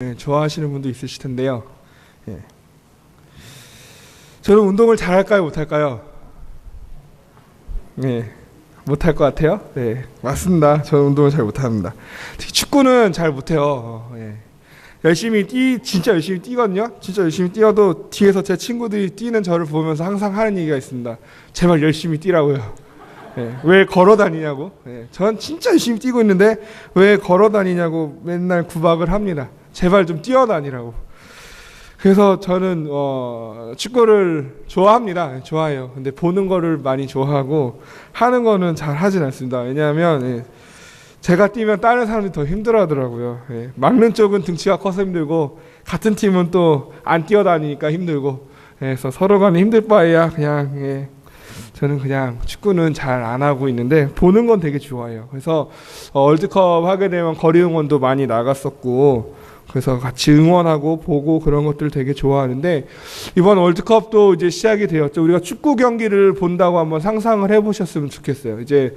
네, 좋아하시는 분도 있으실 텐데요. 예. 저는 운동을 잘할까요, 못할까요? 네, 못할 것 같아요. 네, 맞습니다. 저는 운동을 잘 못합니다. 특히 축구는 잘 못해요. 어, 예. 열심히 뛰, 진짜 열심히 뛰거든요. 진짜 열심히 뛰어도 뒤에서 제 친구들이 뛰는 저를 보면서 항상 하는 얘기가 있습니다. 제발 열심히 뛰라고요. 예, 왜 걸어 다니냐고. 예, 전 진짜 열심히 뛰고 있는데 왜 걸어 다니냐고 맨날 구박을 합니다. 제발 좀 뛰어다니라고. 그래서 저는 어, 축구를 좋아합니다. 예, 좋아해요. 근데 보는 거를 많이 좋아하고 하는 거는 잘 하진 않습니다. 왜냐하면 예, 제가 뛰면 다른 사람들이 더 힘들어하더라고요. 예, 막는 쪽은 등치가 커서 힘들고 같은 팀은 또 안 뛰어다니니까 힘들고 예, 그래서 서로 간에 힘들 바에야 그냥 예, 저는 그냥 축구는 잘 안 하고 있는데 보는 건 되게 좋아해요. 그래서 어, 월드컵 하게 되면 거리 응원도 많이 나갔었고 그래서 같이 응원하고 보고 그런 것들 되게 좋아하는데 이번 월드컵도 이제 시작이 되었죠. 우리가 축구 경기를 본다고 한번 상상을 해보셨으면 좋겠어요. 이제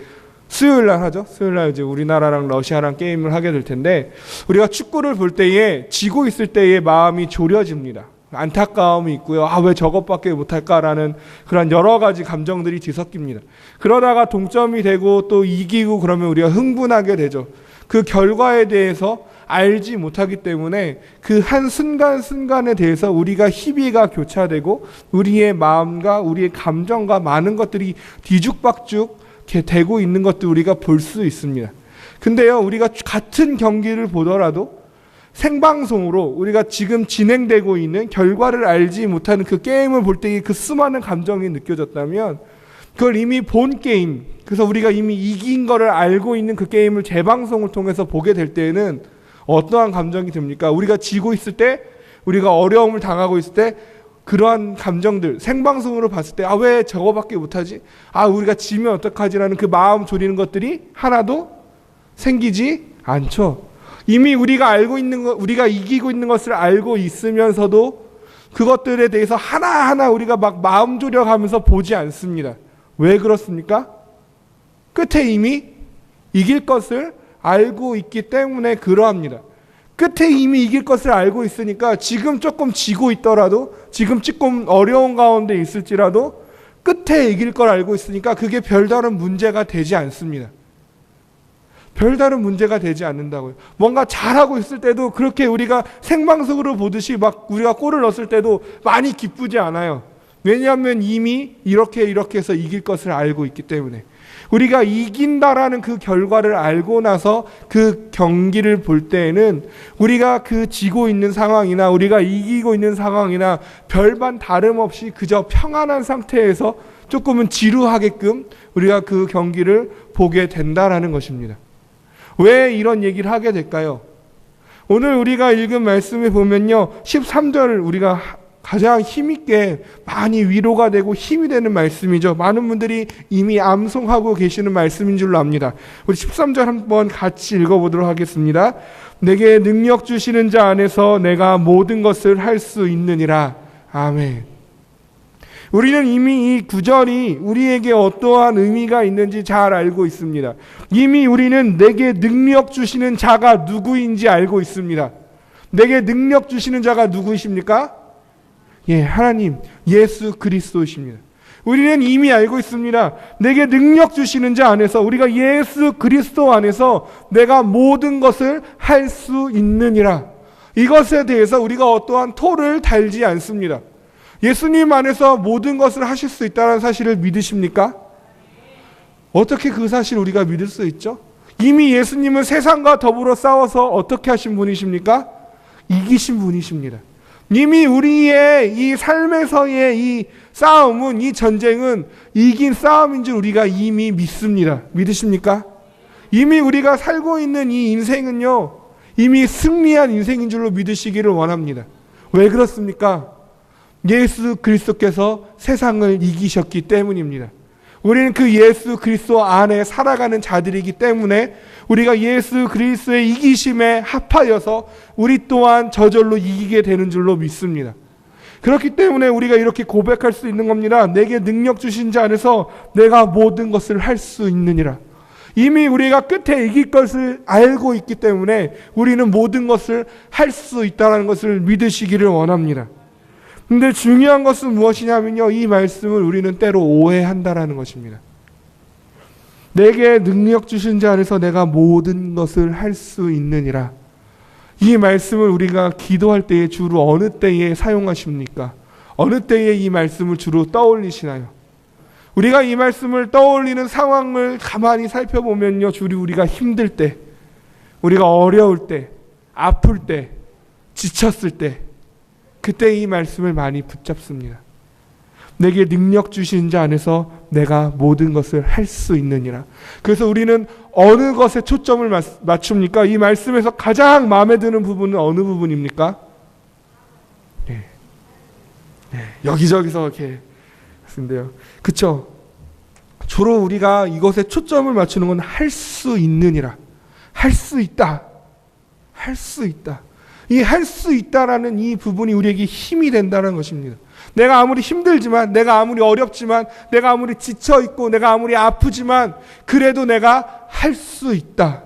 수요일 날 하죠. 수요일 날 이제 우리나라랑 러시아랑 게임을 하게 될 텐데 우리가 축구를 볼 때에 지고 있을 때의 마음이 졸여집니다. 안타까움이 있고요. 아, 왜 저것밖에 못할까라는 그런 여러 가지 감정들이 뒤섞입니다. 그러다가 동점이 되고 또 이기고 그러면 우리가 흥분하게 되죠. 그 결과에 대해서 알지 못하기 때문에 그 한 순간순간에 대해서 우리가 희비가 교차되고 우리의 마음과 우리의 감정과 많은 것들이 뒤죽박죽 되고 있는 것도 우리가 볼 수 있습니다. 근데요, 우리가 같은 경기를 보더라도 생방송으로 우리가 지금 진행되고 있는 결과를 알지 못하는 그 게임을 볼 때의 그 수많은 감정이 느껴졌다면 그걸 이미 본 게임, 그래서 우리가 이미 이긴 거를 알고 있는 그 게임을 재방송을 통해서 보게 될 때에는 어떠한 감정이 듭니까? 우리가 지고 있을 때, 우리가 어려움을 당하고 있을 때 그러한 감정들 생방송으로 봤을 때 아 왜 저거밖에 못하지? 아 우리가 지면 어떡하지라는 그 마음 졸이는 것들이 하나도 생기지 않죠. 이미 우리가 알고 있는 것, 우리가 이기고 있는 것을 알고 있으면서도 그것들에 대해서 하나하나 우리가 막 마음 졸여가면서 보지 않습니다. 왜 그렇습니까? 끝에 이미 이길 것을 알고 있기 때문에 그러합니다. 끝에 이미 이길 것을 알고 있으니까 지금 조금 지고 있더라도 지금 조금 어려운 가운데 있을지라도 끝에 이길 걸 알고 있으니까 그게 별다른 문제가 되지 않습니다. 별다른 문제가 되지 않는다고요. 뭔가 잘하고 있을 때도 그렇게 우리가 생방송으로 보듯이 막 우리가 골을 넣었을 때도 많이 기쁘지 않아요. 왜냐하면 이미 이렇게 이렇게 해서 이길 것을 알고 있기 때문에. 우리가 이긴다라는 그 결과를 알고 나서 그 경기를 볼 때에는 우리가 그 지고 있는 상황이나 우리가 이기고 있는 상황이나 별반 다름없이 그저 평안한 상태에서 조금은 지루하게끔 우리가 그 경기를 보게 된다라는 것입니다. 왜 이런 얘기를 하게 될까요? 오늘 우리가 읽은 말씀에 보면요. 13절 우리가 가장 힘있게 많이 위로가 되고 힘이 되는 말씀이죠. 많은 분들이 이미 암송하고 계시는 말씀인 줄로 압니다. 우리 13절 한번 같이 읽어보도록 하겠습니다. 내게 능력 주시는 자 안에서 내가 모든 것을 할 수 있느니라. 아멘. 우리는 이미 이 구절이 우리에게 어떠한 의미가 있는지 잘 알고 있습니다. 이미 우리는 내게 능력 주시는 자가 누구인지 알고 있습니다. 내게 능력 주시는 자가 누구이십니까? 예, 하나님, 예수 그리스도이십니다. 우리는 이미 알고 있습니다. 내게 능력 주시는 자 안에서 우리가 예수 그리스도 안에서 내가 모든 것을 할 수 있느니라. 이것에 대해서 우리가 어떠한 토를 달지 않습니다. 예수님 안에서 모든 것을 하실 수 있다는 사실을 믿으십니까? 어떻게 그 사실 우리가 믿을 수 있죠? 이미 예수님은 세상과 더불어 싸워서 어떻게 하신 분이십니까? 이기신 분이십니다. 이미 우리의 이 삶에서의 이 싸움은 이 전쟁은 이긴 싸움인 줄 우리가 이미 믿습니다. 믿으십니까? 이미 우리가 살고 있는 이 인생은요. 이미 승리한 인생인 줄로 믿으시기를 원합니다. 왜 그렇습니까? 예수 그리스도께서 세상을 이기셨기 때문입니다. 우리는 그 예수 그리스도 안에 살아가는 자들이기 때문에 우리가 예수 그리스도의 이기심에 합하여서 우리 또한 저절로 이기게 되는 줄로 믿습니다. 그렇기 때문에 우리가 이렇게 고백할 수 있는 겁니다. 내게 능력 주신 자 안에서 내가 모든 것을 할 수 있느니라. 이미 우리가 끝에 이길 것을 알고 있기 때문에 우리는 모든 것을 할 수 있다는 것을 믿으시기를 원합니다. 근데 중요한 것은 무엇이냐면요. 이 말씀을 우리는 때로 오해한다라는 것입니다. 내게 능력 주신 자 안에서 내가 모든 것을 할 수 있느니라. 이 말씀을 우리가 기도할 때에 주로 어느 때에 사용하십니까? 어느 때에 이 말씀을 주로 떠올리시나요? 우리가 이 말씀을 떠올리는 상황을 가만히 살펴보면요. 주로 우리가 힘들 때, 우리가 어려울 때, 아플 때, 지쳤을 때, 그때 이 말씀을 많이 붙잡습니다. 내게 능력 주신 자 안에서 내가 모든 것을 할 수 있느니라. 그래서 우리는 어느 것에 초점을 맞- 맞춥니까? 이 말씀에서 가장 마음에 드는 부분은 어느 부분입니까? 네. 네, 여기저기서 이렇게 쓰는데요. 그쵸? 주로 우리가 이것에 초점을 맞추는 건 할 수 있느니라. 할 수 있다. 할 수 있다. 이 할 수 있다라는 이 부분이 우리에게 힘이 된다는 것입니다. 내가 아무리 힘들지만, 내가 아무리 어렵지만, 내가 아무리 지쳐 있고, 내가 아무리 아프지만, 그래도 내가 할 수 있다.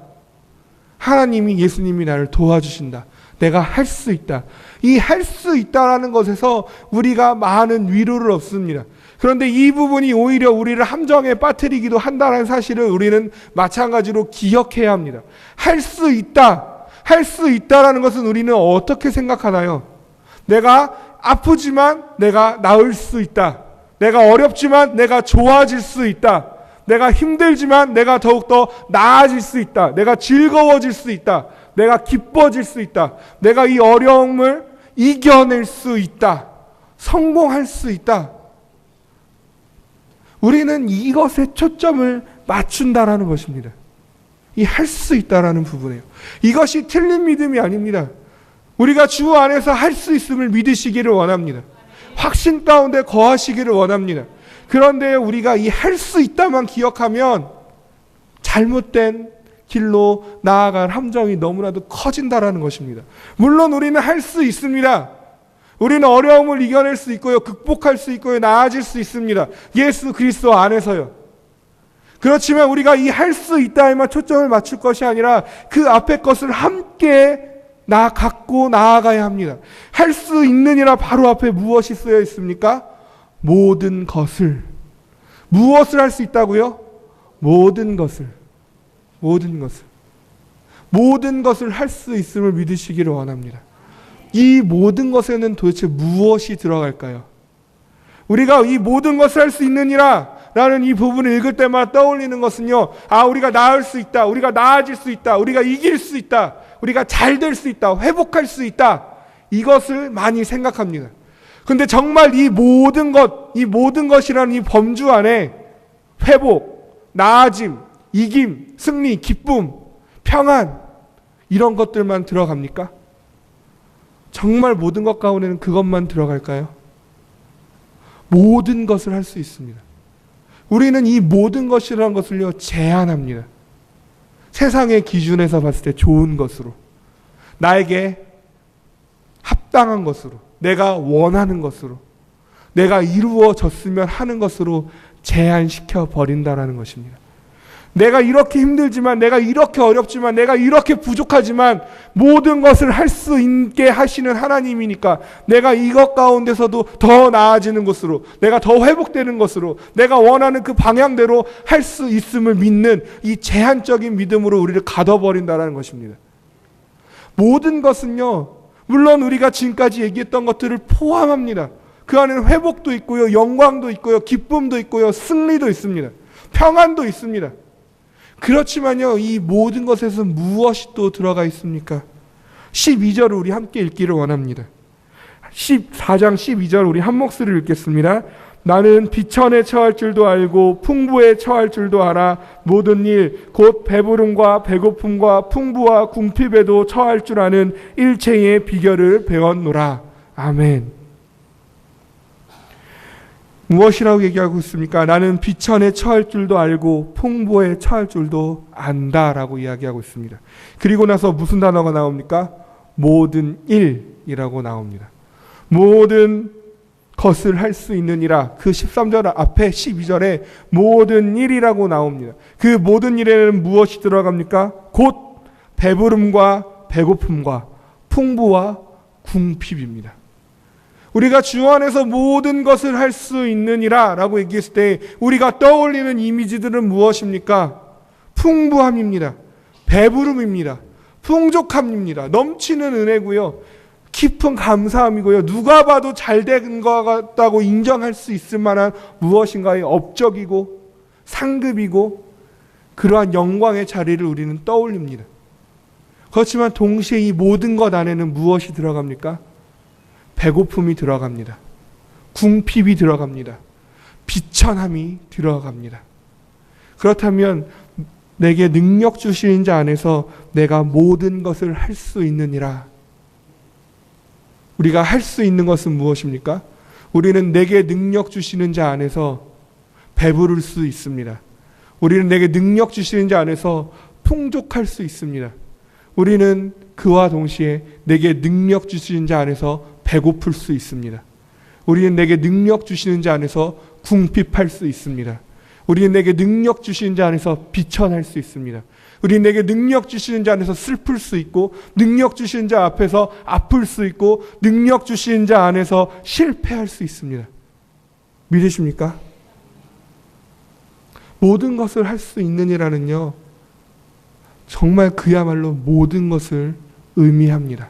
하나님이 예수님이 나를 도와주신다. 내가 할 수 있다. 이 할 수 있다라는 것에서 우리가 많은 위로를 얻습니다. 그런데 이 부분이 오히려 우리를 함정에 빠뜨리기도 한다는 사실을 우리는 마찬가지로 기억해야 합니다. 할 수 있다. 할 수 있다라는 것은 우리는 어떻게 생각하나요? 내가 아프지만 내가 나을 수 있다. 내가 어렵지만 내가 좋아질 수 있다. 내가 힘들지만 내가 더욱더 나아질 수 있다. 내가 즐거워질 수 있다. 내가 기뻐질 수 있다. 내가 이 어려움을 이겨낼 수 있다. 성공할 수 있다. 우리는 이것에 초점을 맞춘다라는 것입니다. 이 할 수 있다라는 부분이에요. 이것이 틀린 믿음이 아닙니다. 우리가 주 안에서 할 수 있음을 믿으시기를 원합니다. 확신 가운데 거하시기를 원합니다. 그런데 우리가 이 할 수 있다만 기억하면 잘못된 길로 나아갈 함정이 너무나도 커진다라는 것입니다. 물론 우리는 할 수 있습니다. 우리는 어려움을 이겨낼 수 있고요. 극복할 수 있고요. 나아질 수 있습니다. 예수 그리스도 안에서요. 그렇지만 우리가 이 할 수 있다에만 초점을 맞출 것이 아니라 그 앞에 것을 함께 나 갖고 나아가야 합니다. 할 수 있느니라 바로 앞에 무엇이 쓰여 있습니까? 모든 것을 무엇을 할 수 있다고요? 모든 것을 모든 것을 모든 것을 할 수 있음을 믿으시기를 원합니다. 이 모든 것에는 도대체 무엇이 들어갈까요? 우리가 이 모든 것을 할 수 있느니라 라는 이 부분을 읽을 때마다 떠올리는 것은요. 아, 우리가 나을 수 있다. 우리가 나아질 수 있다. 우리가 이길 수 있다. 우리가 잘 될 수 있다. 회복할 수 있다. 이것을 많이 생각합니다. 근데 정말 이 모든 것, 이 모든 것이라는 이 범주 안에 회복, 나아짐, 이김, 승리, 기쁨, 평안 이런 것들만 들어갑니까? 정말 모든 것 가운데는 그것만 들어갈까요? 모든 것을 할 수 있습니다. 우리는 이 모든 것이라는 것을요, 제한합니다. 세상의 기준에서 봤을 때 좋은 것으로, 나에게 합당한 것으로, 내가 원하는 것으로, 내가 이루어졌으면 하는 것으로 제한시켜 버린다라는 것입니다. 내가 이렇게 힘들지만, 내가 이렇게 어렵지만, 내가 이렇게 부족하지만, 모든 것을 할 수 있게 하시는 하나님이니까, 내가 이것 가운데서도 더 나아지는 것으로, 내가 더 회복되는 것으로, 내가 원하는 그 방향대로 할 수 있음을 믿는 이 제한적인 믿음으로 우리를 가둬버린다는 것입니다. 모든 것은요, 물론 우리가 지금까지 얘기했던 것들을 포함합니다. 그 안에는 회복도 있고요, 영광도 있고요, 기쁨도 있고요, 승리도 있습니다. 평안도 있습니다. 그렇지만요, 이 모든 것에서 무엇이 또 들어가 있습니까? 12절을 우리 함께 읽기를 원합니다. 14장 12절 우리 한 목소리를 읽겠습니다. 나는 비천에 처할 줄도 알고 풍부에 처할 줄도 알아 모든 일 곧 배부름과 배고픔과 풍부와 궁핍에도 처할 줄 아는 일체의 비결을 배웠노라. 아멘. 무엇이라고 얘기하고 있습니까? 나는 비천에 처할 줄도 알고 풍부에 처할 줄도 안다라고 이야기하고 있습니다. 그리고 나서 무슨 단어가 나옵니까? 모든 일이라고 나옵니다. 모든 것을 할 수 있느니라. 그 13절 앞에 12절에 모든 일이라고 나옵니다. 그 모든 일에는 무엇이 들어갑니까? 곧 배부름과 배고픔과 풍부와 궁핍입니다. 우리가 주 안에서 모든 것을 할 수 있느니라 라고 얘기했을 때 우리가 떠올리는 이미지들은 무엇입니까? 풍부함입니다. 배부름입니다. 풍족함입니다. 넘치는 은혜고요. 깊은 감사함이고요. 누가 봐도 잘 된 것 같다고 인정할 수 있을 만한 무엇인가의 업적이고 상급이고 그러한 영광의 자리를 우리는 떠올립니다. 그렇지만 동시에 이 모든 것 안에는 무엇이 들어갑니까? 배고픔이 들어갑니다. 궁핍이 들어갑니다. 비천함이 들어갑니다. 그렇다면 내게 능력 주시는 자 안에서 내가 모든 것을 할 수 있느니라. 우리가 할 수 있는 것은 무엇입니까? 우리는 내게 능력 주시는 자 안에서 배부를 수 있습니다. 우리는 내게 능력 주시는 자 안에서 풍족할 수 있습니다. 우리는 그와 동시에 내게 능력 주시는 자 안에서 배고플 수 있습니다. 우리는 내게 능력 주시는 자 안에서 궁핍할 수 있습니다. 우리는 내게 능력 주시는 자 안에서 비천할 수 있습니다. 우리는 내게 능력 주시는 자 안에서 슬플 수 있고 능력 주시는 자 앞에서 아플 수 있고 능력 주시는 자 안에서 실패할 수 있습니다. 믿으십니까? 모든 것을 할 수 있느니라는요. 정말 그야말로 모든 것을 의미합니다.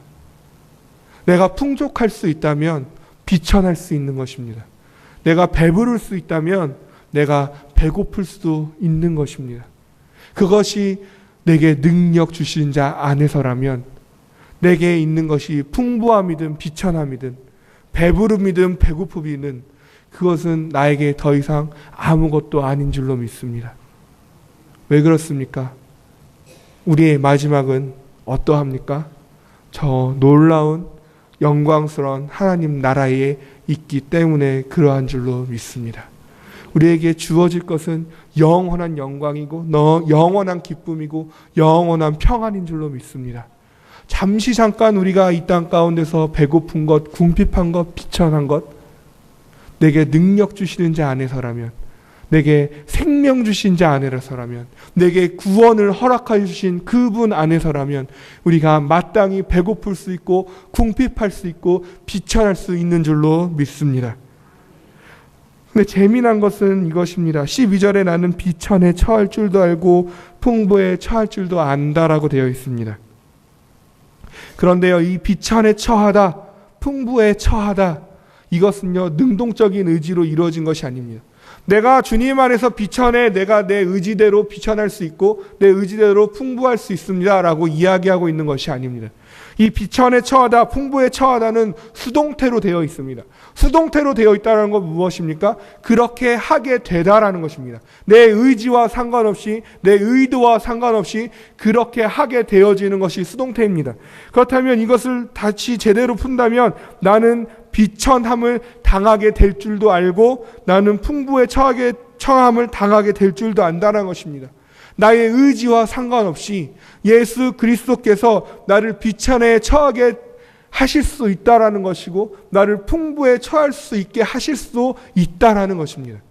내가 풍족할 수 있다면 비천할 수 있는 것입니다. 내가 배부를 수 있다면 내가 배고플 수도 있는 것입니다. 그것이 내게 능력 주신 자 안에서라면 내게 있는 것이 풍부함이든 비천함이든 배부름이든 배고픔이든 그것은 나에게 더 이상 아무것도 아닌 줄로 믿습니다. 왜 그렇습니까? 우리의 마지막은 어떠합니까? 저 놀라운 영광스러운 하나님 나라에 있기 때문에 그러한 줄로 믿습니다. 우리에게 주어질 것은 영원한 영광이고 영원한 기쁨이고 영원한 평안인 줄로 믿습니다. 잠시 잠깐 우리가 이 땅 가운데서 배고픈 것, 궁핍한 것, 비천한 것, 내게 능력 주시는 자 안에서라면, 내게 생명 주신 자 안에서라면, 내게 구원을 허락하여 주신 그분 안에서라면, 우리가 마땅히 배고플 수 있고, 궁핍할 수 있고, 비천할 수 있는 줄로 믿습니다. 근데 재미난 것은 이것입니다. 12절에 나는 비천에 처할 줄도 알고 풍부에 처할 줄도 안다라고 되어 있습니다. 그런데요, 이 비천에 처하다, 풍부에 처하다, 이것은요, 능동적인 의지로 이루어진 것이 아닙니다. 내가 주님 안에서 비천에 내가 내 의지대로 비천할 수 있고 내 의지대로 풍부할 수 있습니다라고 이야기하고 있는 것이 아닙니다. 이 비천에 처하다, 풍부에 처하다는 수동태로 되어 있습니다. 수동태로 되어 있다는 건 무엇입니까? 그렇게 하게 되다라는 것입니다. 내 의지와 상관없이, 내 의도와 상관없이 그렇게 하게 되어지는 것이 수동태입니다. 그렇다면 이것을 다시 제대로 푼다면 나는 비천함을 당하게 될 줄도 알고 나는 풍부에 처하게, 처함을 당하게 될 줄도 안다는 것입니다. 나의 의지와 상관없이 예수 그리스도께서 나를 비천에 처하게 하실 수 있다라는 것이고 나를 풍부에 처할 수 있게 하실 수 있다라는 것입니다.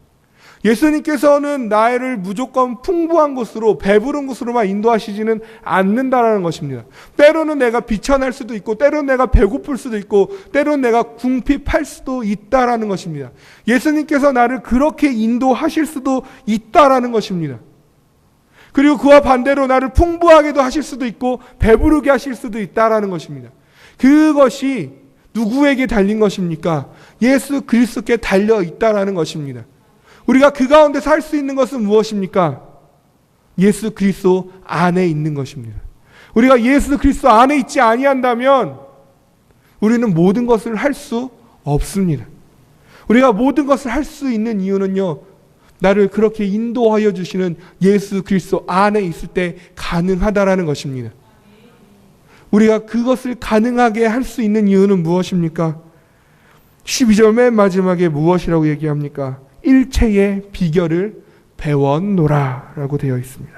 예수님께서는 나를 무조건 풍부한 곳으로 배부른 곳으로만 인도하시지는 않는다라는 것입니다. 때로는 내가 비천할 수도 있고 때로는 내가 배고플 수도 있고 때로는 내가 궁핍할 수도 있다라는 것입니다. 예수님께서 나를 그렇게 인도하실 수도 있다라는 것입니다. 그리고 그와 반대로 나를 풍부하게도 하실 수도 있고 배부르게 하실 수도 있다라는 것입니다. 그것이 누구에게 달린 것입니까? 예수 그리스도께 달려 있다라는 것입니다. 우리가 그 가운데 살수 있는 것은 무엇입니까? 예수 그리스도 안에 있는 것입니다. 우리가 예수 그리스도 안에 있지 아니한다면 우리는 모든 것을 할 수 없습니다. 우리가 모든 것을 할 수 있는 이유는요. 나를 그렇게 인도하여 주시는 예수 그리스도 안에 있을 때 가능하다라는 것입니다. 우리가 그것을 가능하게 할 수 있는 이유는 무엇입니까? 12절 맨 마지막에 무엇이라고 얘기합니까? 일체의 비결을 배웠노라라고 되어 있습니다.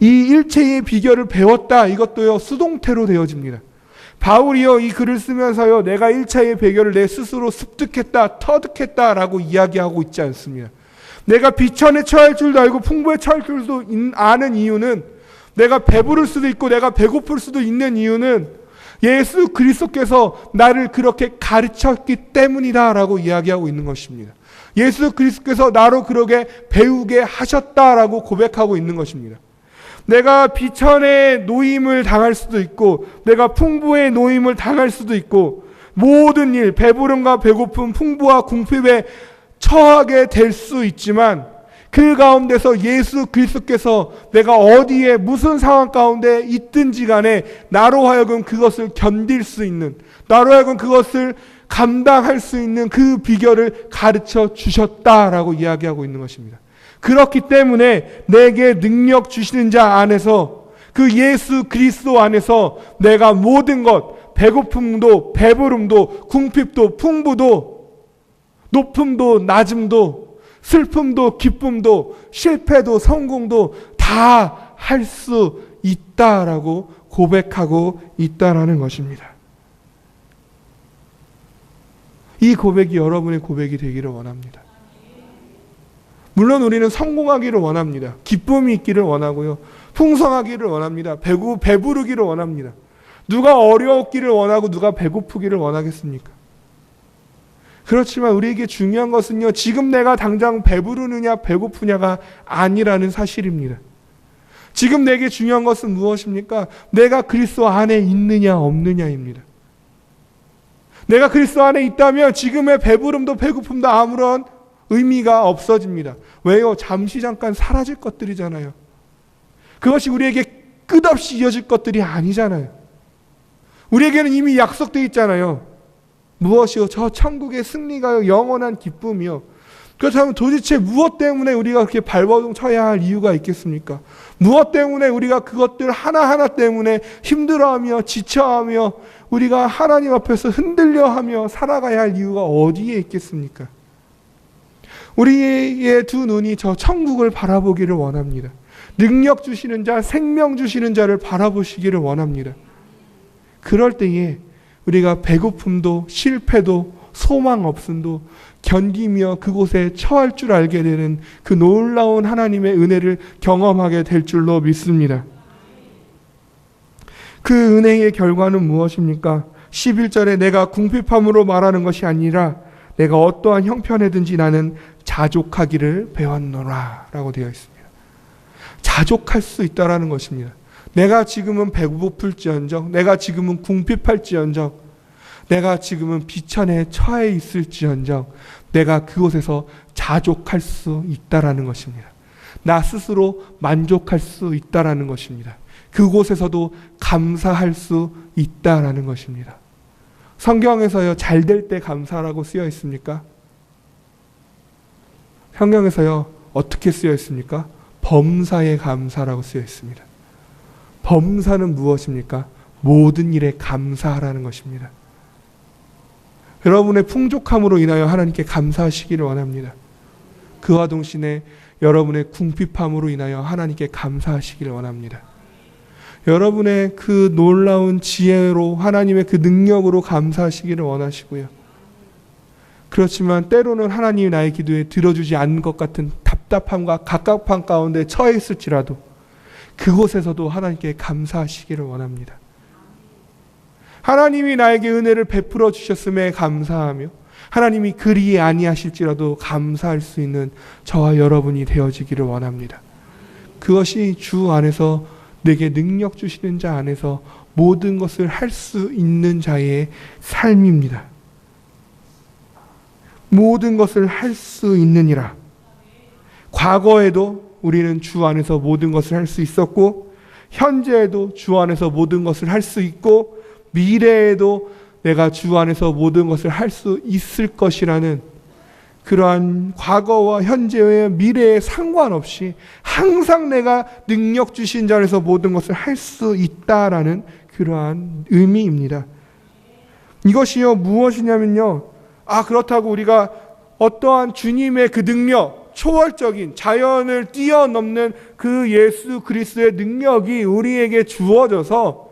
이 일체의 비결을 배웠다 이것도요 수동태로 되어집니다. 바울이요 이 글을 쓰면서요 내가 1차의 배결을 내 스스로 습득했다 터득했다라고 이야기하고 있지 않습니다. 내가 비천에 처할 줄도 알고 풍부에 처할 줄도 인- 아는 이유는 내가 배부를 수도 있고 내가 배고플 수도 있는 이유는 예수 그리스도께서 나를 그렇게 가르쳤기 때문이다라고 이야기하고 있는 것입니다. 예수 그리스도께서 나로 그러게 배우게 하셨다라고 고백하고 있는 것입니다. 내가 비천의 노임을 당할 수도 있고, 내가 풍부의 노임을 당할 수도 있고, 모든 일, 배부름과 배고픔, 풍부와 궁핍에 처하게 될 수 있지만, 그 가운데서 예수 그리스도께서 내가 어디에 무슨 상황 가운데 있든지 간에 나로 하여금 그것을 견딜 수 있는, 나로 하여금 그것을 감당할 수 있는 그 비결을 가르쳐 주셨다라고 이야기하고 있는 것입니다. 그렇기 때문에 내게 능력 주시는 자 안에서 그 예수 그리스도 안에서 내가 모든 것 배고픔도 배부름도 궁핍도 풍부도 높음도 낮음도 슬픔도 기쁨도 실패도 성공도 다 할 수 있다라고 고백하고 있다라는 것입니다. 이 고백이 여러분의 고백이 되기를 원합니다. 물론 우리는 성공하기를 원합니다. 기쁨이 있기를 원하고요. 풍성하기를 원합니다. 배고 배부르기를 원합니다. 누가 어려웠기를 원하고 누가 배고프기를 원하겠습니까? 그렇지만 우리에게 중요한 것은요. 지금 내가 당장 배부르느냐 배고프냐가 아니라는 사실입니다. 지금 내게 중요한 것은 무엇입니까? 내가 그리스도 안에 있느냐 없느냐입니다. 내가 그리스도 안에 있다면 지금의 배부름도 배고픔도 아무런 의미가 없어집니다. 왜요? 잠시 잠깐 사라질 것들이잖아요. 그것이 우리에게 끝없이 이어질 것들이 아니잖아요. 우리에게는 이미 약속되어 있잖아요. 무엇이요? 저 천국의 승리가요, 영원한 기쁨이요. 그렇다면 도대체 무엇 때문에 우리가 그렇게 발버둥 쳐야 할 이유가 있겠습니까? 무엇 때문에 우리가 그것들 하나하나 때문에 힘들어하며 지쳐하며 우리가 하나님 앞에서 흔들려 하며 살아가야 할 이유가 어디에 있겠습니까? 우리의 두 눈이 저 천국을 바라보기를 원합니다. 능력 주시는 자, 생명 주시는 자를 바라보시기를 원합니다. 그럴 때에 우리가 배고픔도 실패도 소망 없음도 견디며 그곳에 처할 줄 알게 되는 그 놀라운 하나님의 은혜를 경험하게 될 줄로 믿습니다. 그 은혜의 결과는 무엇입니까? 11절에 내가 궁핍함으로 말하는 것이 아니라 내가 어떠한 형편에든지 나는 자족하기를 배웠노라 라고 되어 있습니다. 자족할 수 있다라는 것입니다. 내가 지금은 배고플지언정, 내가 지금은 궁핍할지언정, 내가 지금은 비천에 처해 있을지언정, 내가 그곳에서 자족할 수 있다라는 것입니다. 나 스스로 만족할 수 있다라는 것입니다. 그곳에서도 감사할 수 있다라는 것입니다. 성경에서요, 잘 될 때 감사라고 쓰여 있습니까? 성경에서요, 어떻게 쓰여 있습니까? 범사에 감사라고 쓰여 있습니다. 범사는 무엇입니까? 모든 일에 감사하라는 것입니다. 여러분의 풍족함으로 인하여 하나님께 감사하시기를 원합니다. 그와 동시에 여러분의 궁핍함으로 인하여 하나님께 감사하시기를 원합니다. 여러분의 그 놀라운 지혜로 하나님의 그 능력으로 감사하시기를 원하시고요. 그렇지만 때로는 하나님이 나의 기도에 들어주지 않는 것 같은 답답함과 갑갑함 가운데 처해 있을지라도 그곳에서도 하나님께 감사하시기를 원합니다. 하나님이 나에게 은혜를 베풀어 주셨음에 감사하며 하나님이 그리 아니하실지라도 감사할 수 있는 저와 여러분이 되어지기를 원합니다. 그것이 주 안에서 내게 능력 주시는 자 안에서 모든 것을 할 수 있는 자의 삶입니다. 모든 것을 할 수 있느니라. 과거에도 우리는 주 안에서 모든 것을 할 수 있었고, 현재에도 주 안에서 모든 것을 할 수 있고, 미래에도 내가 주 안에서 모든 것을 할 수 있을 것이라는 그러한 과거와 현재와 미래에 상관없이 항상 내가 능력 주신 자에서 모든 것을 할 수 있다라는 그러한 의미입니다. 이것이요 무엇이냐면요. 아 그렇다고 우리가 어떠한 주님의 그 능력 초월적인 자연을 뛰어넘는 그 예수 그리스도의 능력이 우리에게 주어져서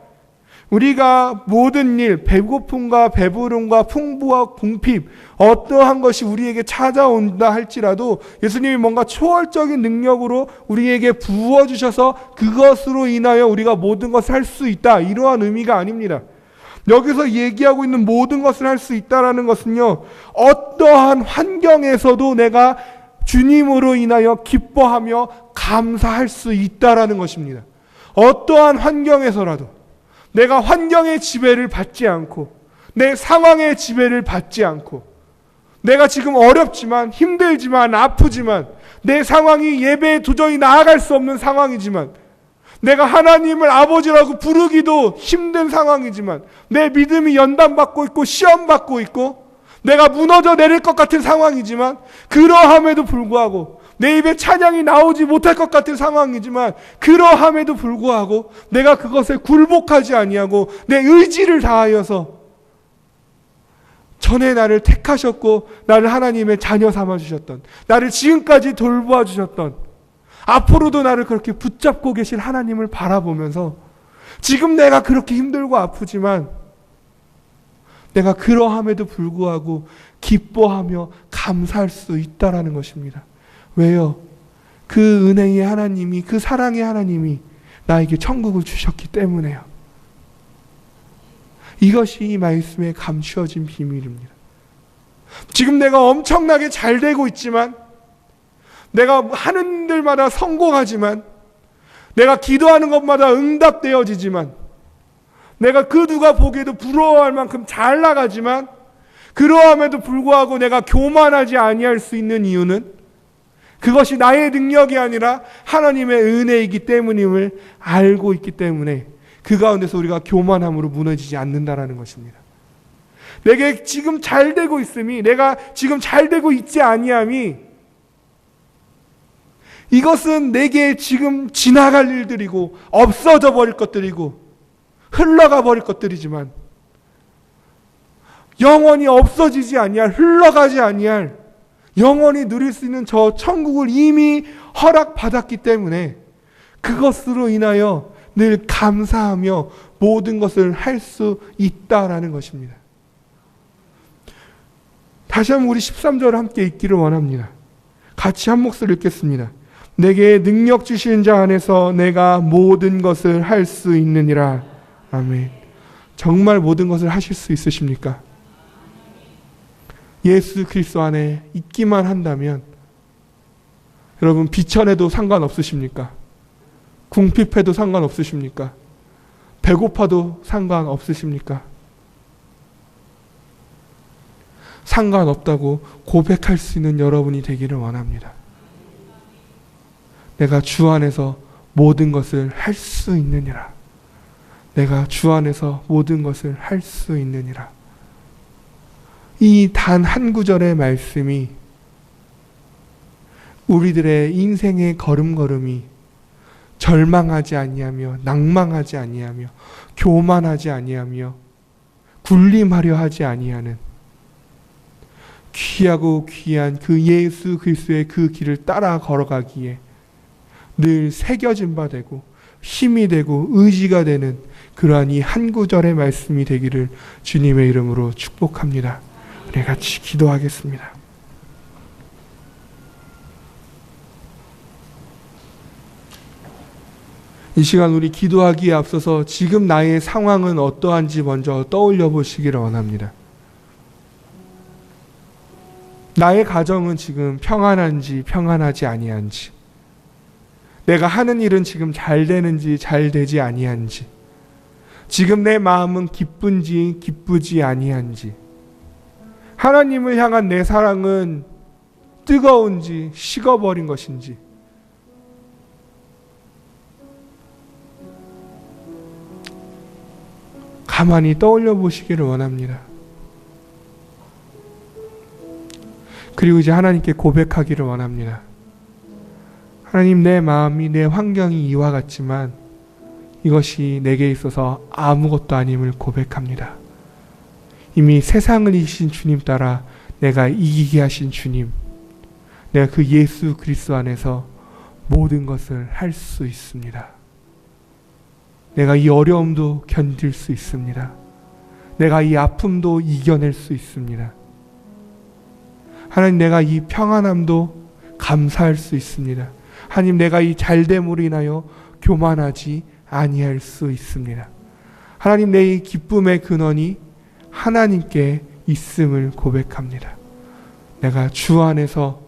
우리가 모든 일, 배고픔과 배부름과 풍부와 궁핍, 어떠한 것이 우리에게 찾아온다 할지라도 예수님이 뭔가 초월적인 능력으로 우리에게 부어주셔서 그것으로 인하여 우리가 모든 것을 할 수 있다. 이러한 의미가 아닙니다. 여기서 얘기하고 있는 모든 것을 할 수 있다라는 것은요, 어떠한 환경에서도 내가 주님으로 인하여 기뻐하며 감사할 수 있다라는 것입니다. 어떠한 환경에서라도 내가 환경의 지배를 받지 않고 내 상황의 지배를 받지 않고 내가 지금 어렵지만 힘들지만 아프지만 내 상황이 예배에 도저히 나아갈 수 없는 상황이지만 내가 하나님을 아버지라고 부르기도 힘든 상황이지만 내 믿음이 연단받고 있고 시험받고 있고 내가 무너져 내릴 것 같은 상황이지만 그러함에도 불구하고 내 입에 찬양이 나오지 못할 것 같은 상황이지만 그러함에도 불구하고 내가 그것에 굴복하지 아니하고 내 의지를 다하여서 전에 나를 택하셨고 나를 하나님의 자녀 삼아 주셨던 나를 지금까지 돌보아 주셨던 앞으로도 나를 그렇게 붙잡고 계신 하나님을 바라보면서 지금 내가 그렇게 힘들고 아프지만 내가 그러함에도 불구하고 기뻐하며 감사할 수 있다라는 것입니다. 왜요? 그 은혜의 하나님이, 그 사랑의 하나님이 나에게 천국을 주셨기 때문에요. 이것이 이 말씀에 감추어진 비밀입니다. 지금 내가 엄청나게 잘 되고 있지만, 내가 하는 일마다 성공하지만, 내가 기도하는 것마다 응답되어지지만, 내가 그 누가 보기에도 부러워할 만큼 잘 나가지만, 그러함에도 불구하고 내가 교만하지 아니할 수 있는 이유는 그것이 나의 능력이 아니라 하나님의 은혜이기 때문임을 알고 있기 때문에 그 가운데서 우리가 교만함으로 무너지지 않는다라는 것입니다. 내게 지금 잘 되고 있음이 내가 지금 잘 되고 있지 아니함이 이것은 내게 지금 지나갈 일들이고 없어져 버릴 것들이고 흘러가 버릴 것들이지만 영원히 없어지지 아니할 흘러가지 아니할 영원히 누릴 수 있는 저 천국을 이미 허락받았기 때문에 그것으로 인하여 늘 감사하며 모든 것을 할 수 있다라는 것입니다. 다시 한번 우리 13절 함께 읽기를 원합니다. 같이 한 목소리 읽겠습니다. 내게 능력 주신 자 안에서 내가 모든 것을 할 수 있느니라. 아멘. 정말 모든 것을 하실 수 있으십니까? 예수 그리스도 안에 있기만 한다면 여러분 비천해도 상관없으십니까? 궁핍해도 상관없으십니까? 배고파도 상관없으십니까? 상관없다고 고백할 수 있는 여러분이 되기를 원합니다. 내가 주 안에서 모든 것을 할 수 있느니라. 내가 주 안에서 모든 것을 할 수 있느니라. 이 단 한 구절의 말씀이 우리들의 인생의 걸음걸음이 절망하지 아니하며 낭망하지 아니하며 교만하지 아니하며 군림하려 하지 아니하는 귀하고 귀한 그 예수 그리스도의 그 길을 따라 걸어가기에 늘 새겨진 바 되고 힘이 되고 의지가 되는 그러한 이 한 구절의 말씀이 되기를 주님의 이름으로 축복합니다. 우리 같이 기도하겠습니다. 이 시간 우리 기도하기에 앞서서 지금 나의 상황은 어떠한지 먼저 떠올려 보시기를 원합니다. 나의 가정은 지금 평안한지 평안하지 아니한지 내가 하는 일은 지금 잘 되는지 잘 되지 아니한지 지금 내 마음은 기쁜지 기쁘지 아니한지 하나님을 향한 내 사랑은 뜨거운지 식어버린 것인지 가만히 떠올려 보시기를 원합니다. 그리고 이제 하나님께 고백하기를 원합니다. 하나님 내 마음이 내 환경이 이와 같지만 이것이 내게 있어서 아무것도 아님을 고백합니다. 이미 세상을 이기신 주님 따라 내가 이기게 하신 주님, 내가 그 예수 그리스도 안에서 모든 것을 할 수 있습니다. 내가 이 어려움도 견딜 수 있습니다. 내가 이 아픔도 이겨낼 수 있습니다. 하나님 내가 이 평안함도 감사할 수 있습니다. 하나님 내가 이 잘됨으로 인하여 교만하지 아니할 수 있습니다. 하나님 내 이 기쁨의 근원이 하나님께 있음을 고백합니다. 내가 주 안에서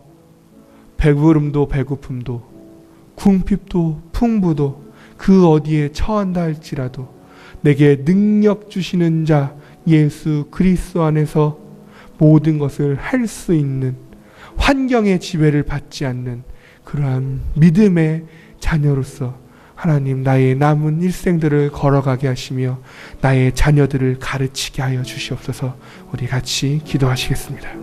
배부름도 배고픔도 궁핍도 풍부도 그 어디에 처한다 할지라도 내게 능력 주시는 자 예수 그리스도 안에서 모든 것을 할 수 있는 환경의 지배를 받지 않는 그러한 믿음의 자녀로서 하나님 나의 남은 일생들을 걸어가게 하시며 나의 자녀들을 가르치게 하여 주시옵소서 우리 같이 기도하시겠습니다.